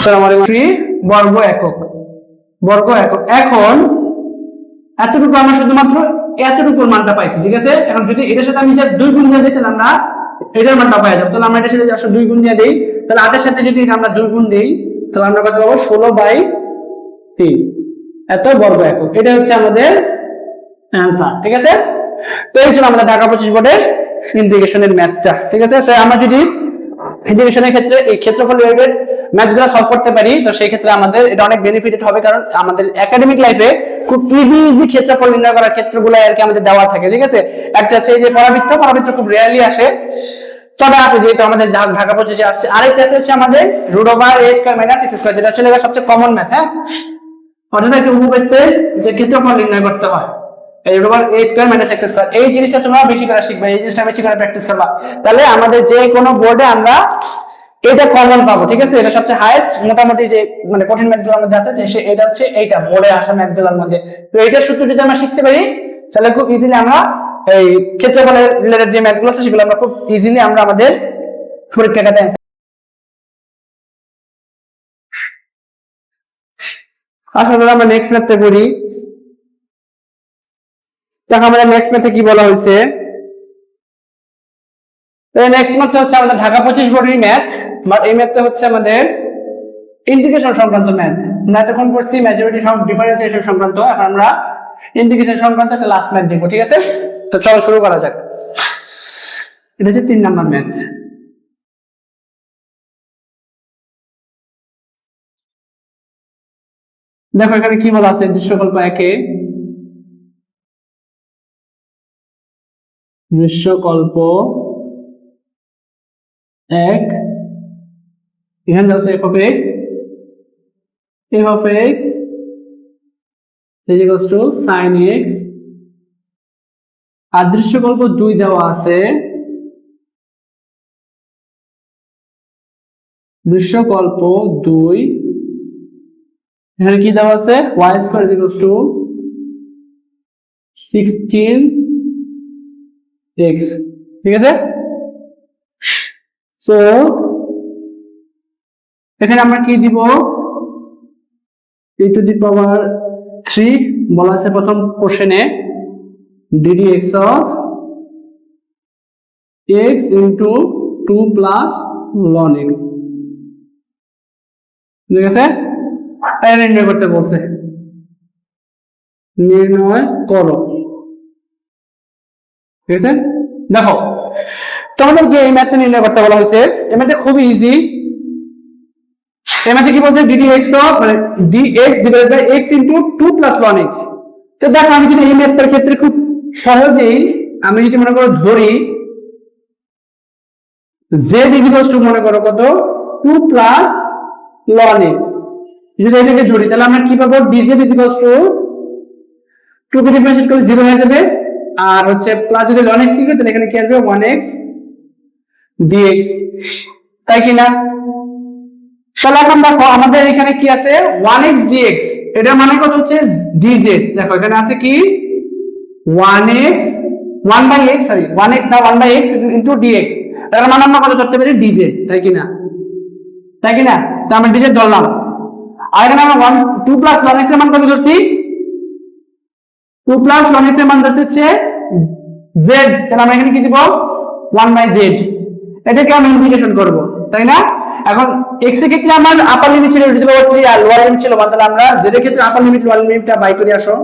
আসসালামু আলাইকুম। থ্রি বর্গ একক। বর্গ একক। এখন, এতটুকু আমরা শুধুমাত্র এতটুকুর মানটা পাইছি, ঠিক আছে? এখন যদি এটার সাথে আমি জাস্ট দুই গুণ দিয়ে দিই আমরা এটার মানটা পাই যাব। তাহলে আমরা এটার সাথে দুই গুণ দিয়ে দিই। তাহলে আটের সাথে যদি আমরা দুই গুণ দিই, তাহলে আমরা কত পাবো? ষোলো বাই তিন। এত বর্গ একক। এটা হচ্ছে আমাদের অ্যান্সার ঠিক আছে? তো এই ছিল আমাদের ঢাকা পঁচিশ বোর্ডের ইন্টিগ্রেশনের ম্যাথটা ঠিক আছে? আমরা যদি ইন্টিগ্রেশনের ক্ষেত্রে এই ক্ষেত্রফল রিলেটেড ম্যাথগুলো সলভ করতে পারি, তো সেই ক্ষেত্রে আমাদের এটা অনেক বেনিফিটেড হবে কারণ আমাদের একাডেমিক লাইফে খুব ইজি ইজি ক্ষেত্রফল নির্ণয় করার ক্ষেত্রগুলো আর কি আমাদের দেওয়া থাকে, ঠিক আছে? একটা হচ্ছে এই যে পরাবৃত্ত পরাবৃত্ত খুব রেয়ারলি আসে। তবে আসে যেহেতু আমাদের ঢাকা পঁচিশে আসছে। আরেকটা আছে হচ্ছে আমাদের root over a square minus x square যেটা এবার সবচেয়ে কমন ম্যাথ হ্যাঁ? অর্থাৎ একটা উপবৃত্তের যে ক্ষেত্রফল নির্ণয় করতে হয়, এই এই জিনিসটা তোমরা বেশি করে শিখবে, এই জিনিসটা বেশি করে প্র্যাকটিস করবা। তাহলে আমাদের যে কোনো বোর্ডে আমরা এটা কমন পাবো, ঠিক আছে? এটা সবচেয়ে হাইয়েস্ট মোটামুটি যে মানে কঠিন ম্যাথগুলোর মধ্যে আছে এটা হচ্ছে এইটা বোর্ডে আসা ম্যাথগুলোর মধ্যে। তো এইটার সূত্র যদি আমরা শিখতে পারি, তাহলে খুব ইজিলি আমরা এই ক্ষেত্রফলের রিলেটেড যে ম্যাথগুলো আছে, সেগুলো আমরা খুব ইজিলি আমরা আমাদের পরীক্ষাটাতে আসলে আমরা নেক্সট ম্যাথটা করি। দেখো, আমাদের নেক্সট ম্যাথে কি বলা হয়েছে? নেক্সট ম্যাথটা হচ্ছে আমাদের ঢাকা পঁচিশ বোর্ডের ম্যাথ বাট এই ম্যাথটা হচ্ছে আমাদের ইন্টিগ্রেশন সংক্রান্ত ম্যাথ। আমরা এতক্ষণ করছি মেজরিটি ডিফারেন্সিয়েশন সংক্রান্ত, এখন আমরা ইন্টিগ্রেশন সংক্রান্ত একটা লাস্ট ম্যাথ দেখব, ঠিক আছে? তো চলো শুরু করা যাক। এটা হচ্ছে তিন নাম্বার ম্যাথ। দেখো, এখানে কি বলা আছে? দৃশ্যকল্প একে। দৃশ্যকল্প এক, এখানে আছে f of x f of x equals to sin x, আর দৃশ্যকল্প দুই দেওয়া আছে। দৃশ্যকল্প দুই, এখানে কি দেওয়া আছে? y square equals to 16 x, ঠিক আছে? তো এখানে আমরা কি দিব? e টু দি পাওয়ার 3 বলা আছে প্রথম কোশ্চেনে dd x of x into 2 plus ln x ঠিক আছে? এটা নির্ণয় করতে বলছে। নির্ণয় করো। ঠিক আছে? দেখো তোমাদেরকে এই ম্যাথটা নির্ণয় করতে বলা হয়েছে। এই ম্যাথটা খুবই ইজি এই ম্যাথে কি বলছে? ডিডি এক্স অফ মানে d x divide by x into two plus one x তো দেখো, আমি যদি এই ম্যাথটার ক্ষেত্রে খুব সহজেই, আমি যদি মনে করো ধরি জেড ইজিকলস টু মনে করো কত? টু প্লাস লন এক্স যদি এটাকে ধরি, তাহলে আমরা কি পাবো? D z equals to two K differentiate করলে জিরো হয়ে যাবে। আর হচ্ছে প্লাস যদি লন এক্স কি করে তাহলে এখানে কি আসবে? ওয়ান এক্স ডিএক্স তাই কি না? তাহলে এখন দেখো, আমাদের এখানে কি আছে? ওয়ান এক্স এটার মানে কত হচ্ছে? ডিজেড দেখো, এখানে আছে কি? One x one by x sorry one x না one by x into d x মানে আমরা কত ধরতে পারি? ডিজেড তাই কি না? তাই কি না? তো আমরা ডিজেড ধরলাম। আর এখানে আমরা ওয়ান টু প্লাস ওয়ান এক্সের মান কত ধরছি? টু প্লাস ওয়ান এক্সের মান ধরছে হচ্ছে জেড তাহলে আমরা এখানে কি দিব? ওয়ান বাই জেড এটাকে আমরা ইন্টিগ্রেশন করব, তাই না? এখন এক্সের ক্ষেত্রে আমার আপার লিমিট ছিল রুট পাওয়ার 3 আর লোয়ার লিমিট ছিল 1 তাহলে আমরা জেড এর ক্ষেত্রে আপার লিমিট লোয়ার লিমিটটা বাই করে, আসো।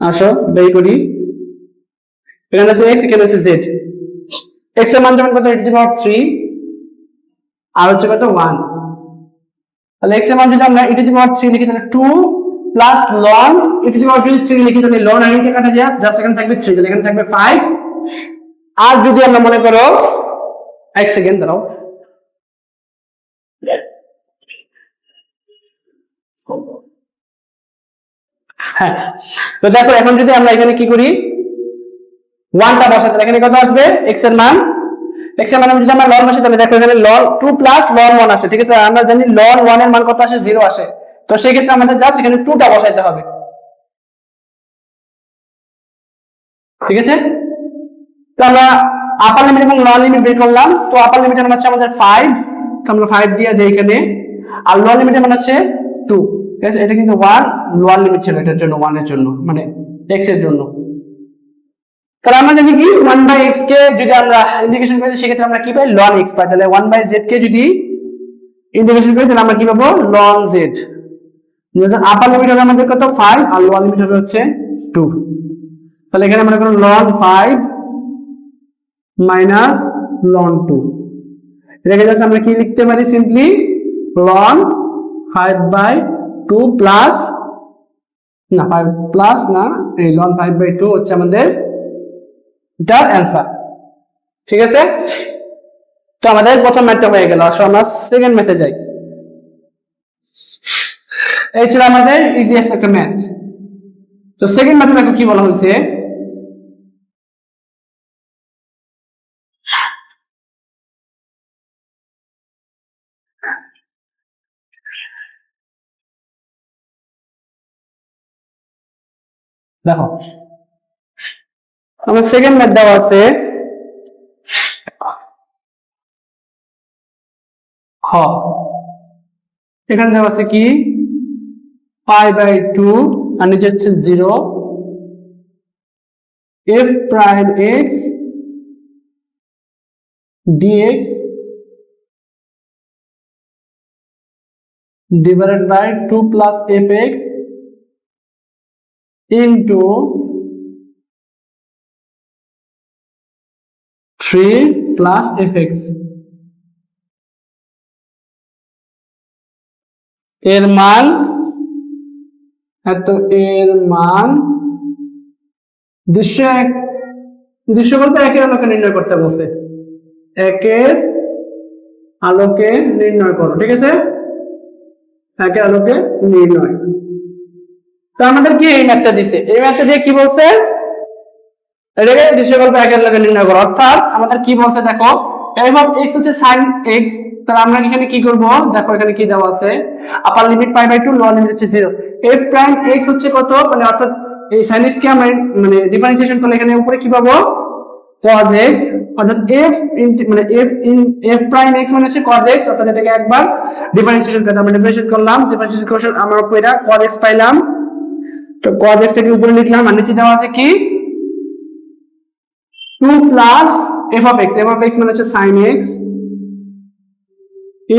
আসো, বাই করি। এখানে আছে এক্স এখানে আছে জেড এক্সের মান যেমন কত? রুট পাওয়ার 3 আর হচ্ছে কত? 1 তাহলে এক্সের মান যদি আমরা e টু পাওয়ার 3 লিখি, তাহলে 2 প্লাস লন টু দি পাওয়ার যদি 3 লিখি, তাহলে লন আর এটা কাটা যায় জাস্ট এখানে থাকবে 3 তাহলে এখানে থাকবে 5 আর যদি আমরা মনে করো, এক সেকেন্ড দাঁড়াও। হ্যাঁ তো দেখো, এখন যদি আমরা এখানে কি করি? ওয়ানটা বসাই, তাহলে এখানে কত আসবে? এক্সের মান। এক্সের মান যদি আমরা লন বসাই, তাহলে দেখো এখানে ln two plus ln one আসে ঠিক আছে? আমরা জানি লন ওয়ানের মান কত আসে? জিরো আসে। তো সেই ক্ষেত্রে আমাদের জাস্ট এখানে টুটা বসাইতে হবে। ঠিক আছে? তো আমরা আপার লিমিট এবং লোয়ার লিমিট বের করলাম। তো আপার লিমিট হচ্ছে আমাদের ফাইভ তো আমরা ফাইভ দিয়ে দিই এখানে। আর লোয়ার লিমিটের মানে হচ্ছে টু ঠিক আছে? এটা কিন্তু ওয়ান লোয়ার লিমিট ছিল এটার জন্য ওয়ানের জন্য মানে এক্সের জন্য। তাহলে আমরা জানি কি? ওয়ান বাই এক্স কে যদি আমরা ইন্টিগ্রেশন করি, সেক্ষেত্রে আমরা কি পাই? লন এক্স পাই। তাহলে ওয়ান বাই জেড কে যদি ইন্টিগ্রেশন করি, তাহলে আমরা কি পাবো? লন জেড আপার লিমিট হবে আমাদের কত? ফাইভ আর লোয়ার লিমিট হবে হচ্ছে টু তাহলে এখানে মনে করুন ln five minus ln two এটাকে জাস্ট আমরা কি লিখতে পারি simply ln five by two plus না ফাইভ প্লাস না, এই লন ফাইভ বাই টু হচ্ছে আমাদের এটার অ্যান্সার ঠিক আছে? তো আমাদের প্রথম ম্যাথটা হয়ে গেল আসলে আমরা সেকেন্ড ম্যাথে যাই। এই ছিল আমাদের ইজিয়েস্ট একটা ম্যাথ তো সেকেন্ড ম্যাথে দেখো কি বলা হয়েছে? দেখো আমার সেকেন্ড ম্যাথ দেওয়া আছে। হ। এখানে দেওয়া আছে কি? পাই বাই টু আর নিচে হচ্ছে zero. F prime x d x divided by 2 plus fx into 3 plus fx. এর মান এত, এর মান দৃশ্য এক দৃশ্য বলতে একের আলোকে নির্ণয় করতে বলছে। একের আলোকে নির্ণয় করো, ঠিক আছে? একের আলোকে নির্ণয়। তো আমাদের কি এই ম্যাথটা দিছে? এই ম্যাথটা দিয়ে কি বলছে? এটাকে দৃশ্যকল্প একের আলোকে নির্ণয় করো। অর্থাৎ আমাদের কি বলছে দেখো এফ অফ এক্স হচ্ছে সাইন এক্স তাহলে আমরা এখানে কি করব? দেখো এখানে কি দেওয়া আছে? Upper limit pi by two lower limit হচ্ছে জিরো এফ প্রাইম এক্স হচ্ছে কত? মানে অর্থাৎ এই সাইন এক্স কে আমরা মানে ডিফারেন্সিয়েশন করলে এখানে উপরে কি পাবো? Cos x, অর্থাৎ f মানে f in f prime x মানে হচ্ছে cos x, অর্থাৎ এটাকে একবার ডিফারেন্সিয়েশন করতে আমরা ডিফারেন্সিয়েট করলাম ডিফারেন্সিয়েশন করে আমরা কইরা cos x পাইলাম। তো cos x টাকে উপরে লিখলাম আর নিচে দেওয়া আছে কি? 2 plus f x f x মানে হচ্ছে sin x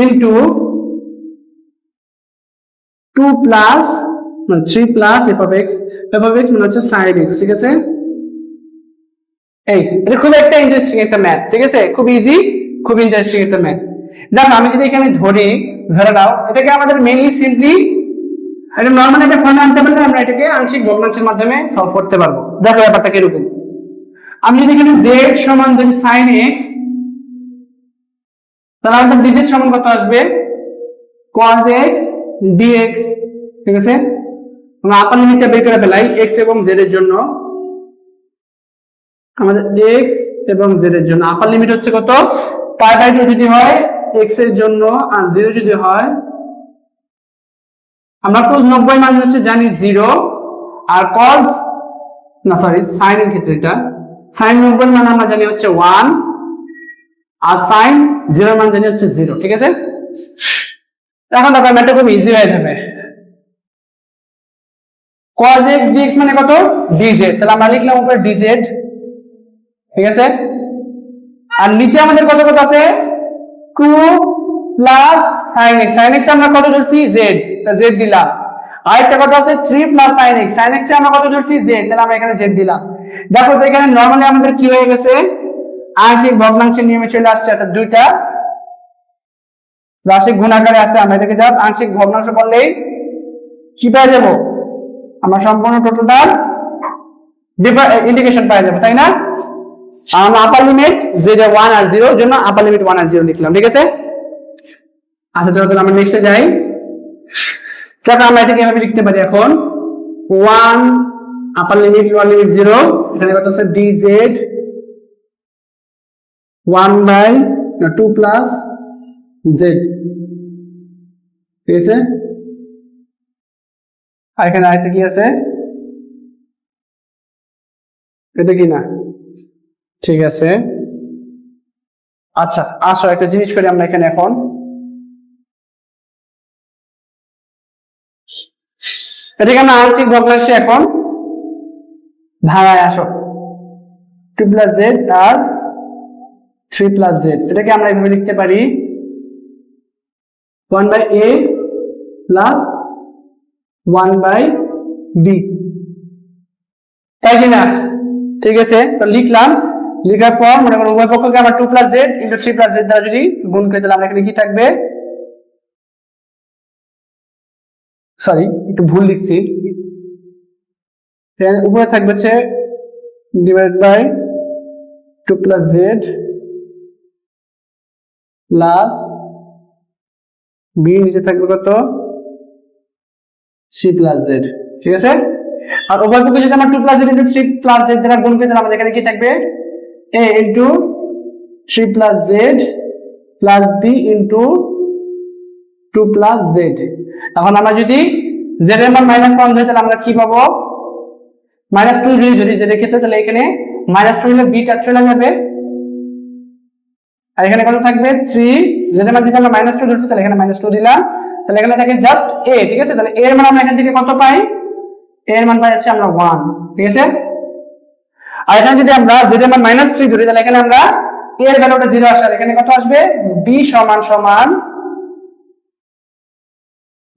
ইনটু 2 প্লাস মানে 3 plus f x f x মানে হচ্ছে sin x, ঠিক আছে? এই, এটা খুব একটা ইন্টারেস্টিং একটা ম্যাথ ঠিক আছে? খুব ইজি খুব ইন্টারেস্টিং একটা ম্যাথ দেখো, আমি যদি এখানে ধরি, ধরে নাও, এটাকে আমাদের মেইনলি সিম্পলি এটা নর্মাল একটা ফর্মে আনতে পারলে আমরা এটাকে আংশিক ভগ্নাংশের মাধ্যমে সলভ করতে পারব। দেখো ব্যাপারটা কীরকম। আমি যদি এখানে z সমান ধরি sin x, তাহলে আমাদের dz সমান কত আসবে? cos x dx, ঠিক আছে? আমরা আপার লিমিটটা বের করে ফেলাই x এবং z এর জন্য। আমাদের x এবং z এর জন্য আপার লিমিট হচ্ছে কত? পাই বাই টু যদি হয় x এর জন্য আর 0 যদি হয়, আমরা তো 90 মান হচ্ছে জানি 0 আর cos, না সরি এর ক্ষেত্রে এটা। sin 90 মান আমরা জানি হচ্ছে 1 আর 0 এর মান জানি হচ্ছে 0 ঠিক আছে? এখন দেখো ম্যাথটা খুব ইজি হয়ে যাবে। cos x dx মানে কত? dz, তাহলে আমরা লিখলাম উপরে dz ঠিক আছে? আর নিচে আমাদের কত কত আছে? Two plus sine x sine x আমরা কত ধরছি? জেড তা জেড দিলাম। আরেকটা কথা আছে three plus sine x sine x আমরা কত ধরছি? জেড তাহলে আমরা এখানে জেড দিলাম। দেখো তো এখানে নর্মালি আমাদের কি হয়ে গেছে? আংশিক ভগ্নাংশের নিয়মে চলে আসছে, অর্থাৎ দুইটা রাশিক গুণাকারে আছে। আমরা এটাকে জাস্ট আংশিক ভগ্নাংশ করলেই কি পেয়ে যাব? আমরা সম্পূর্ণ টোটালটার ইন্ডিকেশন পাওয়া যাবে, তাই না? আপার লিমিট যেটা ওয়ান আর জিরো জন্য আপার লিমিট ওয়ান আর জিরো লিখলাম, ঠিক আছে? আচ্ছা চলো তাহলে আমরা নেক্সটে যাই। দেখো, আমরা এটাকে এভাবে লিখতে পারি এখন। One upper limit lower limit zero এখানে কত আছে? D z one by two plus z ঠিক আছে? আর এখানে আরেকটা কি আছে? এটা কি না? ঠিক আছে। আচ্ছা আসো, একটা জিনিস করি আমরা এখানে এখন। এটাকে আমরা আর্থিক ভগ্নাংশে এখন। ভাড়ায় আসো। টু প্লাস জেড আর থ্রি প্লাস জেড এটাকে আমরা এভাবে লিখতে পারি। One by a plus one by b তাই কিনা ঠিক আছে? তো লিখলাম। লেখার পর মনে করো উভয় পক্ষকে আমরা two plus z into three plus z দ্বারা যদি গুণ করে, তাহলে আমরা এখানে কি থাকবে? সরি একটু ভুল লিখছি। উপরে থাকবে হচ্ছে divide by two plus z plus b নিচে থাকবে কত? সি প্লাস জেড ঠিক আছে? আর উভয় পক্ষে যদি আমরা two plus z into three plus z দ্বারা গুণ করি, তাহলে আমাদের এখানে কি থাকবে? A into three plus z plus b into two plus z এখন আমরা যদি জেড এর মান মাইনাস ধরি, তাহলে আমরা কি পাবো? মাইনাস টু যদি ধরি জেড এর ক্ষেত্রে, তাহলে এখানে মাইনাস টু হলে বিটা চলে যাবে। আর এখানে কত থাকবে? থ্রি জেড এর মান যদি আমরা মাইনাস টু ধরছি, তাহলে এখানে মাইনাস টু দিলাম। তাহলে এখানে থাকে জাস্ট এ ঠিক আছে? তাহলে এর মান আমরা এখান থেকে কত পাই? এ এর মান পাই হচ্ছে আমরা ওয়ান ঠিক আছে? আর এখানে যদি আমরা জেড এর মান মাইনাস থ্রি ধরি, তাহলে এখানে আমরা এ এর ভ্যালুটা জিরো আসে। এখানে কত আসবে? বি সমান সমান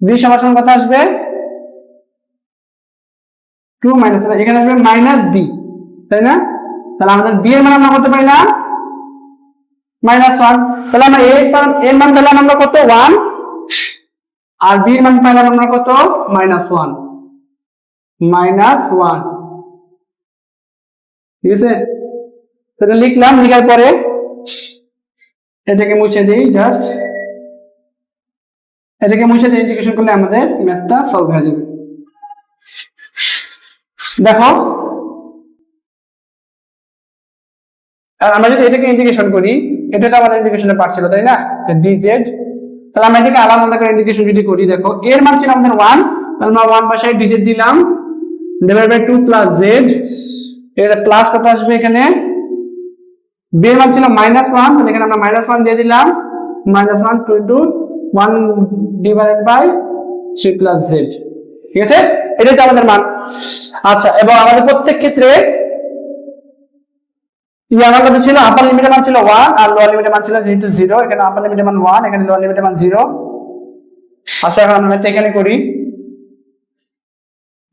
বি সমান সমান কত আসবে? টু মাইনাস এখানে আসবে মাইনাস বি তাই না? তাহলে আমাদের বি এর মান আমরা কত পাইলাম মাইনাস ওয়ান তাহলে আমরা এ এর মান পেলাম আমরা কত? ওয়ান আর বি এর মান পাইলাম আমরা কত? মাইনাস ওয়ান মাইনাস ওয়ান ঠিক আছে? সেটা লিখলাম, লিখার পরে এটাকে মুছে দিই জাস্ট এটাকে মুছে দিয়ে ইন্টিগ্রেশন করলে আমাদের ম্যাথটা সলভ হয়ে যাবে। দেখো। আর আমরা যদি এটাকে ইন্টিগ্রেশন করি এটা তো আমাদের ইন্টিগ্রেশনের পার্ট ছিল, তাই না? ডিজেড তাহলে আমরা এটাকে আলাদা আলাদা করে ইন্টিগ্রেশন যদি করি, দেখো এর মান ছিল আমাদের ওয়ান তাহলে আমরা ওয়ান পাশে ডিজেড দিলাম divide by two plus z এর প্লাস কত আসবে এখানে? বি এর মান ছিল মাইনাস ওয়ান তাহলে এখানে আমরা মাইনাস ওয়ান দিয়ে দিলাম। Minus one two into one divided by three plus z ঠিক আছে? এটাই তো আমাদের মান। আচ্ছা এবং আমাদের প্রত্যেক ক্ষেত্রে ই আমার কাছে ছিল? আপার লিমিটের মান ছিল ওয়ান আর লোয়ার লিমিটের মান ছিল যেহেতু জিরো এখানে আপার লিমিটের মান ওয়ান এখানে লোয়ার লিমিটের মান জিরো আচ্ছা এখন আমরা এখানে করি।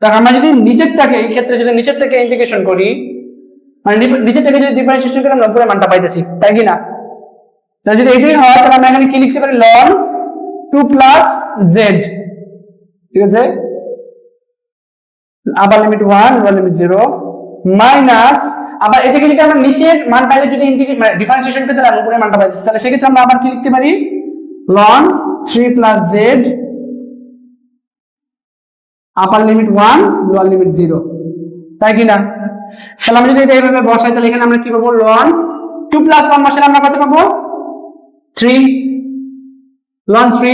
দেখো, আমরা যদি নিচেরটাকে এই ক্ষেত্রে যদি নিচের থেকে ইন্টিগ্রেশন করি মানে নিচের থেকে যদি ডিফারেন্সিয়েশন করি, আমরা উপরে মানটা পাইতেছি, তাই কি না? তাহলে যদি এটাই হয়, তাহলে আমরা এখানে কি লিখতে পারি? লন টু প্লাস জেড ঠিক আছে? আবার limit one lower limit zero minus আবার এটাকে যদি আমরা নিচের মান পাইলে যদি ডিফারেন্সিয়েশন করতে তাহলে উপরে মানটা পাইতেছি, তাহলে সেক্ষেত্রে আমরা আবার কি লিখতে পারি? Ln three plus z upper limit one lower limit zero তাই কি না? তাহলে আমরা যদি এটা এইভাবে বসাই, তাহলে এখানে আমরা কি পাবো? লন টু প্লাস ওয়ান বসালে আমরা কত পাবো? থ্রি লন থ্রি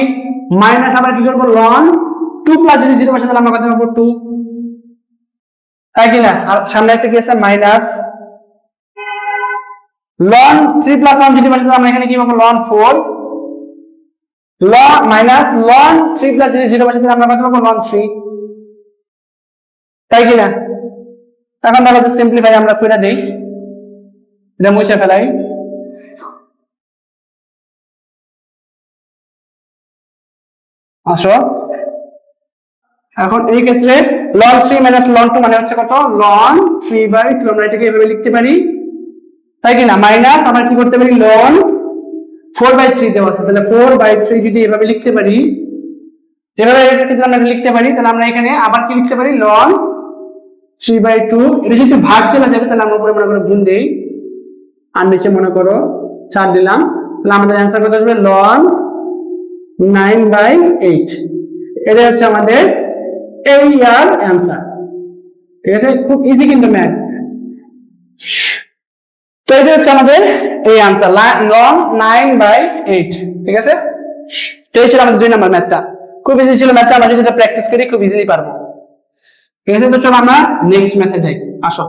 মাইনাস আমরা কি করব? লন টু প্লাস যদি জিরো বসাই তাহলে আমরা কত পাবো? টু তাই কি না? আর সামনে একটা কি আছে? Minus ln three plus one যদি বসাই তাহলে আমরা এখানে কি পাবো? Ln four ln minus ln three plus যদি জিরো বসাই তাহলে আমরা কত পাবো? লন থ্রি তাই কি না এখন তাহলে সিম্পলিফাই আমরা করে দেই। এটা মুছে ফেলাই। আসো। এখন এই ক্ষেত্রে ln three minus ln two মানে হচ্ছে কত? লন থ্রি বাই টু আমরা এটাকে এভাবে লিখতে পারি। তাই কিনা? মাইনাস আমরা কি করতে পারি? লন ফোর বাই থ্রি দেওয়া আছে। তাহলে ফোর বাই থ্রি যদি এভাবে লিখতে পারি, এভাবে আমরা লিখতে পারি, তাহলে আমরা এখানে আবার কি লিখতে পারি? লন থ্রি বাই টু এটা যদি ভাগ চলে যাবে তাহলে আমরা উপরে মনে করো গুণ দেই। আর নিচে মনে করো চার দিলাম। তাহলে আমাদের অ্যান্সার কত আসবে? লন নাইন বাই এইট এটা হচ্ছে আমাদের এই ইয়ার অ্যান্সার ঠিক আছে? খুব ইজি কিন্তু ম্যাথ তো এটা হচ্ছে আমাদের এই answer ln nine by eight ঠিক আছে? তো এই ছিল আমাদের দুই নম্বর ম্যাথটা খুব ইজি ছিল ম্যাথটা আমরা যদি প্র্যাকটিস করি, খুব ইজিলি পারব। ঠিক আছে তো চলো আমরা নেক্সট ম্যাথে যাই। আসো।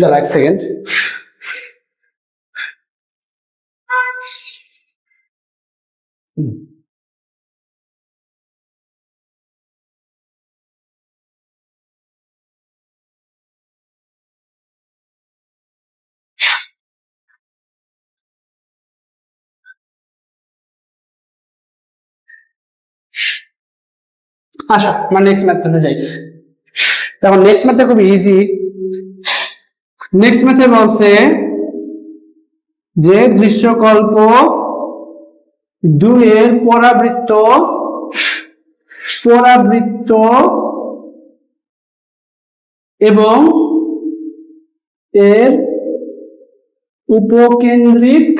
দাঁড়া এক সেকেন্ড হুম। আসো, আমরা নেক্সট ম্যাথে যাই। দেখো নেক্সট ম্যাথে খুব ইজি নেক্সট ম্যাথে বলছে যে দৃশ্যকল্প দুইয়ের পরাবৃত্ত পরাবৃত্ত এবং এর উপকেন্দ্রিক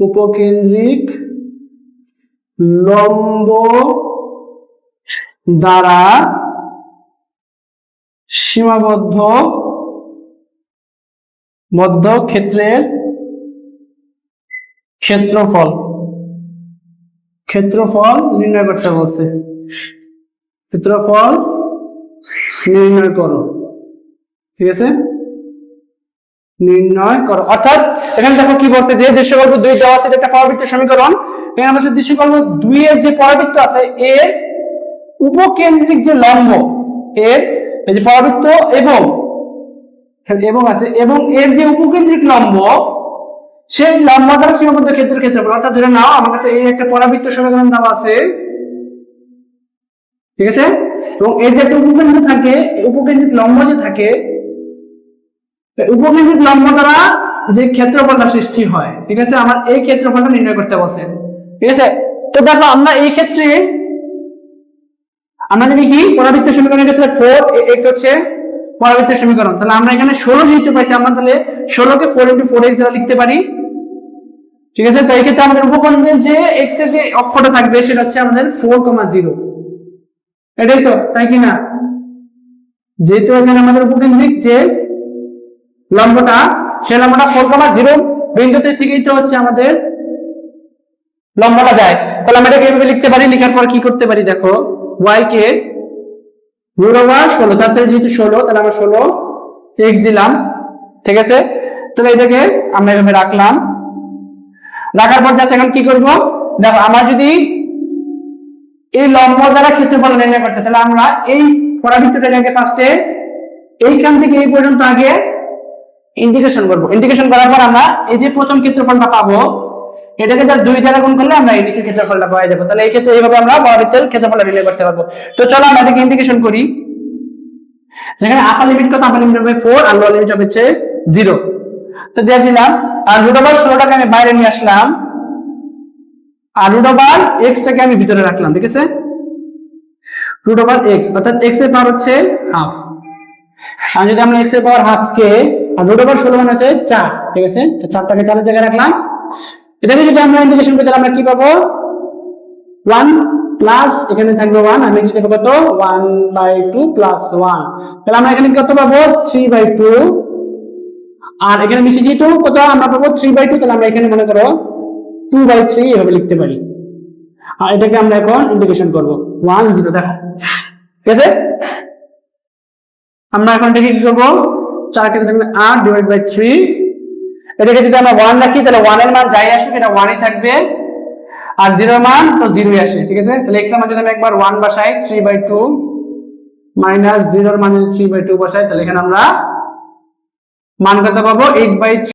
উপকেন্দ্রিক লম্ব দ্বারা সীমাবদ্ধ মধ্য ক্ষেত্রের ক্ষেত্রফল। ক্ষেত্রফল নির্ণয় করতে বলছে। ক্ষেত্রফল নির্ণয় করো। ঠিক আছে? নির্ণয় করো। অর্থাৎ এখানে দেখো কি বলছে, যে দৃশ্যকল্প দুই দেওয়া আছে একটা পরাবৃত্ত সমীকরণ বলছে দৃশ্যকল্প দুই এর যে পরাবৃত্ত আছে, এর উপকেন্দ্রিক যে লম্ব, এর যে পরাবৃত্ত এবং এবং আছে, এবং এর যে উপকেন্দ্রিক লম্ব, সেই লম্ব দ্বারা সীমাবদ্ধ ক্ষেত্রের ক্ষেত্রফল, অর্থাৎ ধরে নাও, আমার কাছে এই একটা পরাবৃত্ত সমীকরণ দেওয়া আছে। ঠিক আছে? এবং এর যে একটা উপকেন্দ্র থাকে উপকেন্দ্রিক লম্ব যে থাকে উপকেন্দ্রিক লম্ব দ্বারা যে ক্ষেত্রফলটা সৃষ্টি হয়, ঠিক আছে? আমার এই ক্ষেত্রফলটা নির্ণয় করতে বলছে। ঠিক আছে? তো দেখো, আমরা এই ক্ষেত্রে, আমরা জানি কি? পরাবৃত্ত সমীকরণের ক্ষেত্রে ফোর এক্স হচ্ছে পরাবৃত্ত সমীকরণ। তাহলে আমরা এখানে ষোলো যেহেতু পাইছি, আমরা তাহলে ষোলোকে ফোর ইন্টু ফোর এক্স দ্বারা লিখতে পারি। ঠিক আছে? তো এই ক্ষেত্রে আমাদের উপকরণের যে এক্সের যে অক্ষরটা থাকবে, সেটা হচ্ছে আমাদের ফোর কমা জিরো এটাই তো, তাই কি না? যেহেতু এখানে আমাদের উপকেন্দ্রিক যে লম্বটা, সে লম্বটা ফোর কমা জিরো বিন্দুতে থেকেই তো হচ্ছে আমাদের লম্বটা যায়। তাহলে আমরা এটাকে এইভাবে লিখতে পারি, লিখার পর কি করতে পারি দেখো? y কে রুট ওভার ষোলো, তার যেহেতু ষোলো, তাহলে আমরা ষোলো এক্স দিলাম, ঠিক আছে? তাহলে এটাকে আমরা এভাবে রাখলাম। রাখার পর যাচ্ছে, এখন কি করব? দেখো, আমার যদি এই লম্ব দ্বারা ক্ষেত্রফল নির্ণয় করতে, তাহলে আমরা এই পরাবৃত্তটাকে ফার্স্টে এইখান থেকে এই পর্যন্ত আগে ইন্টিগ্রেশন করব। ইন্টিগ্রেশন করার পর আমরা এই যে প্রথম ক্ষেত্রফলটা পাবো এটাকে জাস্ট দুই দ্বারা গুণ করলে আমরা এই নিচের ক্ষেত্রফলটা পাওয়া যাব। তাহলে এই ক্ষেত্রে এইভাবে আমরা পরাবৃত্তের ক্ষেত্রফলটা নির্ণয় করতে পারব। তো চলো আমরা এটাকে ইন্টিগ্রেশন করি। যেখানে আপার লিমিট কত? আপার লিমিট হবে ফোর আর লোয়ার লিমিট হচ্ছে জিরো তো দিয়ে দিলাম। আর রুট ওভার ষোলোটাকে আমি বাইরে নিয়ে আসলাম। আর রুট ওভার এক্স টাকে আমি ভিতরে রাখলাম, ঠিক আছে? রুট ওভার এক্স অর্থাৎ এক্সের পাওয়ার হচ্ছে হাফ আর যদি আমরা এক্সের পাওয়ার হাফ কে, আর রুট ওভার ষোলো মানে হচ্ছে চার, ঠিক আছে? তো চারটাকে চারের জায়গায় রাখলাম। এটাকে যদি আমরা ইন্টিগ্রেশন করি, তাহলে আমরা কি পাবো? ওয়ান প্লাস এখানে থাকবে ওয়ান আমি যেটা পাবো তো one by two plus one তাহলে আমরা এখানে কত পাবো? থ্রি বাই টু আর এখানে নিচে যেহেতু কত, আমরা পাবো থ্রি বাই টু তাহলে আমরা এখানে মনে করো টু বাই থ্রি এভাবে লিখতে পারি। আর এটাকে আমরা এখন ইন্টিগ্রেশন করব। ওয়ান জিরো দেখো। ঠিক আছে? আমরা এখন এটাকে কি করব? চার কেটে থাকবে আট ডিভাইড বাই থ্রি এটাকে যদি আমরা ওয়ান রাখি, তাহলে ওয়ানের মান যাই আসুক, এটা ওয়ানই থাকবে। আর জিরোর মান তো জিরোই আসে, ঠিক আছে? তাহলে এক্সের মান যদি আমি একবার ওয়ান বসাই থ্রি বাই টু মাইনাস জিরোর মান থ্রি বাই টু বসাই, তাহলে এখানে আমরা মান কত পাবো? Eight by